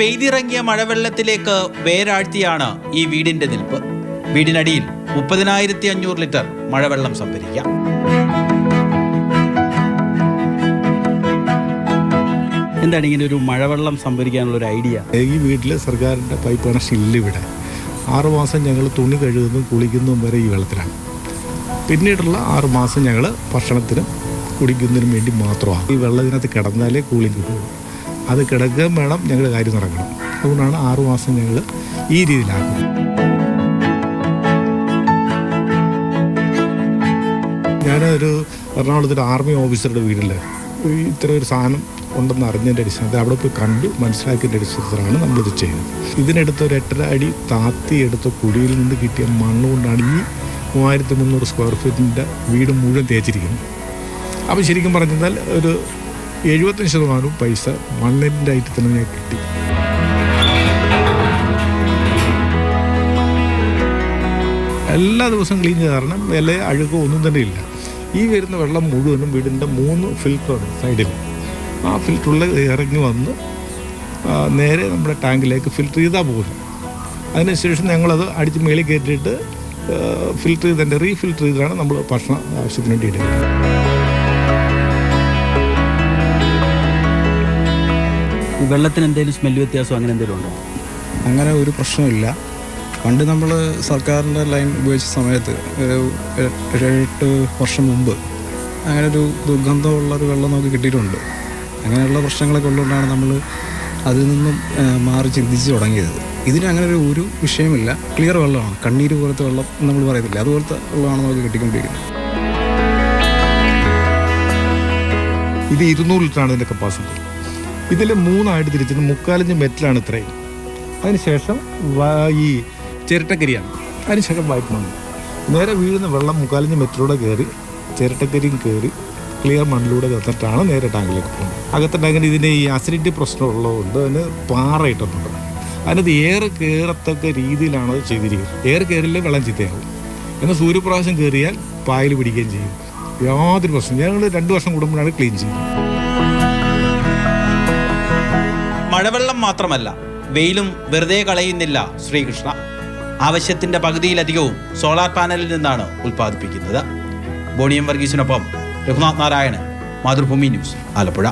പെയ്തിറങ്ങിയ മഴവെള്ളത്തിലേക്ക് വേരാഴ്ത്തിയാണ് ഈ വീടിന്റെ നിൽപ്പ്. വീടിനടിയിൽ മുപ്പതിനായിരത്തി അഞ്ഞൂറ് ലിറ്റർ മഴവെള്ളം സംഭരിക്കാം. എന്താണ് ഇങ്ങനെ ഒരു മഴവെള്ളം സംഭരിക്കാനുള്ള ഒരു ഐഡിയ? ഈ വീട്ടിൽ സർക്കാരിന്റെ പൈപ്പ് കണക്ഷൻ ഇല്ല ഇവിടെ ആറുമാസം ഞങ്ങൾ തുണി കഴുകുന്നതും കുളിക്കുന്നതും വരെ ഈ വെള്ളത്തിലാണ്. പിന്നീടുള്ള ആറുമാസം ഞങ്ങൾ ഭക്ഷണത്തിനും കുടിക്കുന്നതിനും വേണ്ടി മാത്രമാണ്. ഈ വെള്ളം ഇതിനകത്ത് കിടന്നാലേ കൂളിംഗ് കിട്ടുള്ളൂ അത് കിടക്കുകയും വേണം ഞങ്ങൾ കാര്യം നടക്കണം. അതുകൊണ്ടാണ് ആറുമാസം ഞങ്ങൾ ഈ രീതിയിലാക്കുന്നത്. ഞാനൊരു എറണാകുളത്തൊരു ആർമി ഓഫീസറുടെ വീട്ടിൽ ഇത്ര ഒരു സാധനം ഉണ്ടെന്ന് അറിഞ്ഞതിന്റെ അടിസ്ഥാനത്തിൽ അവിടെ പോയി കണ്ടു മനസ്സിലാക്കിയതിന്റെ അടിസ്ഥാനത്തിലാണ് നമ്മളിത് ചെയ്യുന്നത് ഇതിനെടുത്ത ഒരു എട്ടര അടി താത്തി എടുത്ത കുഴിയിൽ നിന്ന് കിട്ടിയ മണ്ണ് കൊണ്ടാണ് ഈ മൂവായിരത്തി മുന്നൂറ് സ്ക്വയർ ഫീറ്റിന്റെ വീട് മുഴുവൻ തേച്ചിരിക്കുന്നത്. അപ്പോൾ ശരിക്കും പറഞ്ഞാൽ ഒരു എഴുപത്തഞ്ച് ശതമാനവും പൈസ മണ്ണിന്റെ തന്നെ ഞാൻ കിട്ടി. എല്ലാ ദിവസവും ക്ലീൻ ചെയ്ത് കാരണം വില അഴുക്കോ ഒന്നും തന്നെ ഇല്ല. ഈ വരുന്ന വെള്ളം മുഴുവനും വീടിന്റെ മൂന്ന് ഫിൽറ്ററാണ് സൈഡിൽ ആ ഫിൽറ്ററിൽ ഇറങ്ങി വന്ന് നേരെ നമ്മുടെ ടാങ്കിലേക്ക് ഫിൽറ്റർ ചെയ്താൽ പോകുന്നു അതിനുശേഷം ഞങ്ങളത് അടിച്ച് മേളിൽ കയറ്റിയിട്ട് ഫിൽറ്റർ ചെയ്തതിന്റെ റീഫിൽറ്റർ ചെയ്താണ് നമ്മൾ ഭക്ഷണ ആവശ്യത്തിന് വേണ്ടി ഈ വെള്ളത്തിന് എന്തെങ്കിലും സ്മെല്ല് വ്യത്യാസം അങ്ങനെ എന്തെങ്കിലും ഉണ്ടോ? അങ്ങനെ ഒരു പ്രശ്നമില്ല. പണ്ട് നമ്മൾ സർക്കാരിന്റെ ലൈൻ ഉപയോഗിച്ച സമയത്ത് ഒരു ഒരു എട്ട് വർഷം മുമ്പ് അങ്ങനെ ഒരു ദുർഗന്ധമുള്ള ഒരു വെള്ളം നമുക്ക് കിട്ടിയിട്ടുണ്ട്. അങ്ങനെയുള്ള പ്രശ്നങ്ങളൊക്കെ ഉള്ളതുകൊണ്ടാണ് നമ്മൾ അതിൽ നിന്നും മാറി ചിന്തിച്ച് തുടങ്ങിയത്. ഇതിന് അങ്ങനെ ഒരു ഒരു വിഷയമില്ല. ക്ലിയർ വെള്ളമാണ്. കണ്ണീര് പോലത്തെ വെള്ളം നമ്മൾ പറയത്തില്ല. അതുപോലത്തെ വെള്ളമാണ് നമുക്ക് കിട്ടിക്കൊണ്ടിരിക്കുന്നത്. ഇത് ഇരുന്നൂറ് ലിറ്ററാണ് ഇതിന്റെ കപ്പാസിറ്റി ഇതിൽ മൂന്നായിട്ട് തിരിച്ചിട്ട് മുക്കാലഞ്ച് മെറ്റലാണ് ഇത്രയും. അതിനുശേഷം ഈ ചിരട്ടക്കരിയാണ്. അതിനുശേഷം വൈറ്റ് മണ്ണ്. നേരെ വീഴുന്ന വെള്ളം മുക്കാലഞ്ച് മെറ്റിലൂടെ കയറി ചിരട്ടക്കരിയും കയറി ക്ലിയർ മണ്ണിലൂടെ തന്നിട്ടാണ് നേരെ ടാങ്കിലേക്ക് പോകുന്നത്. അകത്തെ ടാങ്കിന് ഇതിന് ഈ അസിഡിറ്റി പ്രശ്നമുള്ളതുകൊണ്ട് അതിന് പാറ ഇട്ടിട്ടുണ്ട്. അതിനകത്ത് ഏറെ കയറത്തക്ക രീതിയിലാണ് അത് ചെയ്തിരിക്കുന്നത്. ഏറെ കയറില്ല വെള്ളം ചീത്തയാവും. എന്നാൽ സൂര്യപ്രകാശം കയറിയാൽ പായൽ പിടിക്കുകയും ചെയ്യും. യാതൊരു പ്രശ്നം ഞങ്ങൾ രണ്ട് വർഷം കൂടുമ്പോഴാണ് ക്ലീൻ ചെയ്യുന്നത് മഴവെള്ളം മാത്രമല്ല വെയിലും വെറുതെ കളയുന്നില്ല ശ്രീകൃഷ്ണ. ആവശ്യത്തിന്റെ പകുതിയിലധികവും സോളാർ പാനലിൽ നിന്നാണ് ഉൽപ്പാദിപ്പിക്കുന്നത്. ബോണിയം വർഗീസിനൊപ്പം രഘുനാഥ് നാരായണൻ മാതൃഭൂമി ന്യൂസ് ആലപ്പുഴ.